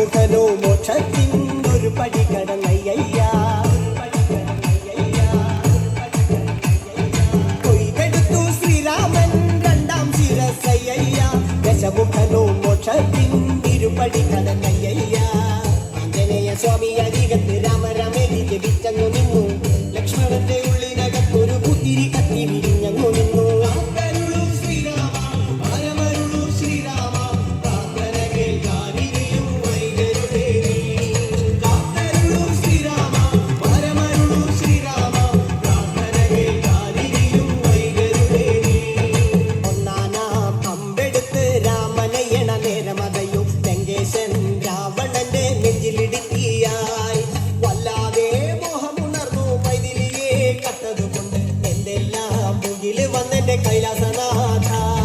മോക്ഷത്തിൻ ഒരു പടി കടന്നയ്യ കൊയ്തെടുത്തു ശ്രീരാമൻ രണ്ടാം ശിരസയ്യ ദശമുഖനോ മോക്ഷത്തിൻ ഇരുപടി കടന്നയ്യ ആഞ്ജനേയ സ്വാമി സ്വാമിയ അരികിൽ വന്നെന്റെ കൈലാസനാഥ.